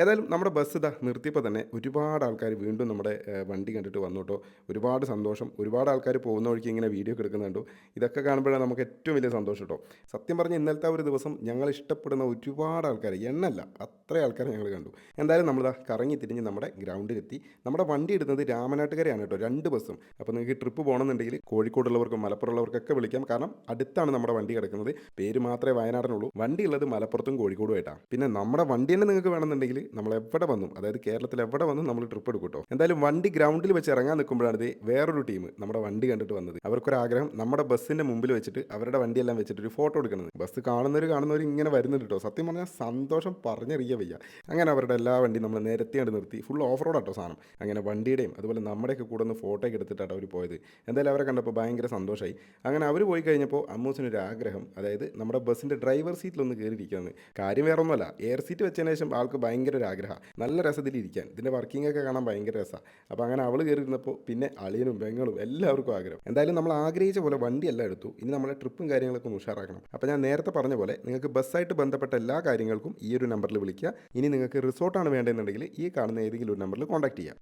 ഏതായാലും നമ്മുടെ ബസ് ഇതാ നിർത്തിയപ്പോൾ തന്നെ ഒരുപാട് ആൾക്കാർ വീണ്ടും നമ്മുടെ വണ്ടി കണ്ടിട്ട് വന്നു കേട്ടോ ഒരുപാട് സന്തോഷം. ഒരുപാട് ആൾക്കാർ പോകുന്ന വഴിക്ക് ഇങ്ങനെ വീഡിയോ ഒക്കെ എടുക്കുന്നുണ്ട് ഇതൊക്കെ കാണുമ്പോഴാണ് നമുക്ക് ഏറ്റവും വലിയ സന്തോഷം കേട്ടോ. സത്യം പറഞ്ഞ ഇന്നലത്തെ ഒരു ദിവസം ഞങ്ങൾ ഇഷ്ടപ്പെടുന്ന ഒരുപാട് ആൾക്കാർ എണ്ണല്ല അത്ര ആൾക്കാരെ ഞങ്ങൾ കണ്ടു. എന്തായാലും നമ്മളിതാ കറങ്ങി തിരിഞ്ഞ് നമ്മുടെ ഗ്രൗണ്ടിലെത്തി. നമ്മുടെ വണ്ടി ഇടുന്നത് രാമനാട്ടുകരയാണ് കേട്ടോ രണ്ട് ബസ്സും. അപ്പോൾ നിങ്ങൾക്ക് ട്രിപ്പ് പോകണമെന്നുണ്ടെങ്കിൽ കോഴിക്കോടുള്ളവർക്കും മലപ്പുറമുള്ളവർക്കൊക്കെ വിളിക്കാം. കാരണം അടുത്താണ് നമ്മുടെ വണ്ടി കിടക്കുന്നത്. പേര് മാത്രമേ വയനാടിനുള്ളൂ. വണ്ടി ഉള്ളത് മലപ്പുറത്തും കോഴിക്കോടും ആയിട്ടാണ് പിന്നെ നമ്മുടെ വണ്ടി തന്നെ നിങ്ങൾക്ക് വേണമെന്നുണ്ടെങ്കിൽ നമ്മൾ എവിടെ വന്നും? അതായത് കേരളത്തിൽ എവിടെ വന്നും നമ്മൾ ട്രിപ്പ് എടുക്കും കേട്ടോ എന്തായാലും വണ്ടി ഗ്രൗണ്ടിൽ വെച്ച് ഇറങ്ങാൻ നിൽക്കുമ്പോഴാണ് ഇത് വേറൊരു ടീം നമ്മുടെ വണ്ടി കണ്ടിട്ട് വന്നത്. അവർക്കൊരാഗ്രഹം നമ്മുടെ ബസ്സിന്റെ മുമ്പിൽ വെച്ചിട്ട് അവരുടെ വണ്ടിയെല്ലാം വെച്ചിട്ട് ഒരു ഫോട്ടോ എടുക്കുന്നത്. ബസ് കാണുന്നവർ കാണുന്നവർ ഇങ്ങനെ വരുന്നുണ്ട് കേട്ടോ സത്യം പറഞ്ഞാൽ സന്തോഷം പറഞ്ഞറിയ വയ്യ. അങ്ങനെ അവരുടെ എല്ലാ വണ്ടിയും നമ്മൾ നേരത്തെ കണ്ട് നിർത്തി. ഫുൾ ഓഫ് റോഡ് ആട്ടോ സാധനം. അങ്ങനെ വണ്ടിയുടെയും അതുപോലെ നമ്മുടെയൊക്കെ കൂടെ ഒന്ന് ഫോട്ടോ ഒക്കെ എടുത്തിട്ടാണ് അവർ പോയത്. എന്തായാലും അവരെ കണ്ടപ്പോൾ ഭയങ്കര സന്തോഷമായി അങ്ങനെ അവർ പോയി കഴിഞ്ഞപ്പോൾ അമ്മൂസിനൊരു ആഗ്രഹം അതായത് നമ്മുടെ ബസ്സിന്റെ ഡ്രൈവർ സീറ്റിലൊന്ന് കയറിയിരിക്കുകയാണ് കാര്യം വേറെ ഒന്നുമല്ല എയർ സീറ്റ് വെച്ചതിന് ശേഷം ആൾക്ക് ഭയങ്കര ഒരു ആഗ്രഹം നല്ല രസത്തിലിരിക്കാൻ. ഇതിന്റെ വർക്കിംഗ് ഒക്കെ കാണാൻ ഭയങ്കര രസമാണ് അപ്പോൾ അങ്ങനെ അവൾ കയറിയിരുന്നപ്പോൾ പിന്നെ അളിയനും പെങ്ങളും എല്ലാവർക്കും ആഗ്രഹം. എന്തായാലും നമ്മൾ ആഗ്രഹിച്ച പോലെ വണ്ടിയെല്ലാം എടുത്തു. ഇനി നമ്മുടെ ട്രിപ്പും കാര്യങ്ങളൊക്കെ ഒന്ന് ഉഷാറാക്കണം. അപ്പോൾ ഞാൻ നേരത്തെ പറഞ്ഞ പോലെ നിങ്ങൾക്ക് ബസ്സായിട്ട് ബന്ധപ്പെട്ട എല്ലാ കാര്യങ്ങൾക്കും ഈ ഒരു നമ്പറിൽ വിളിക്കുക. ഇനി നിങ്ങൾക്ക് റിസോർട്ടാണ് വേണ്ടതെന്നുണ്ടെങ്കിൽ ഈ കാണുന്ന ഏതെങ്കിലും ഒരു നമ്പറിൽ കോൺടാക്ട് ചെയ്യാം.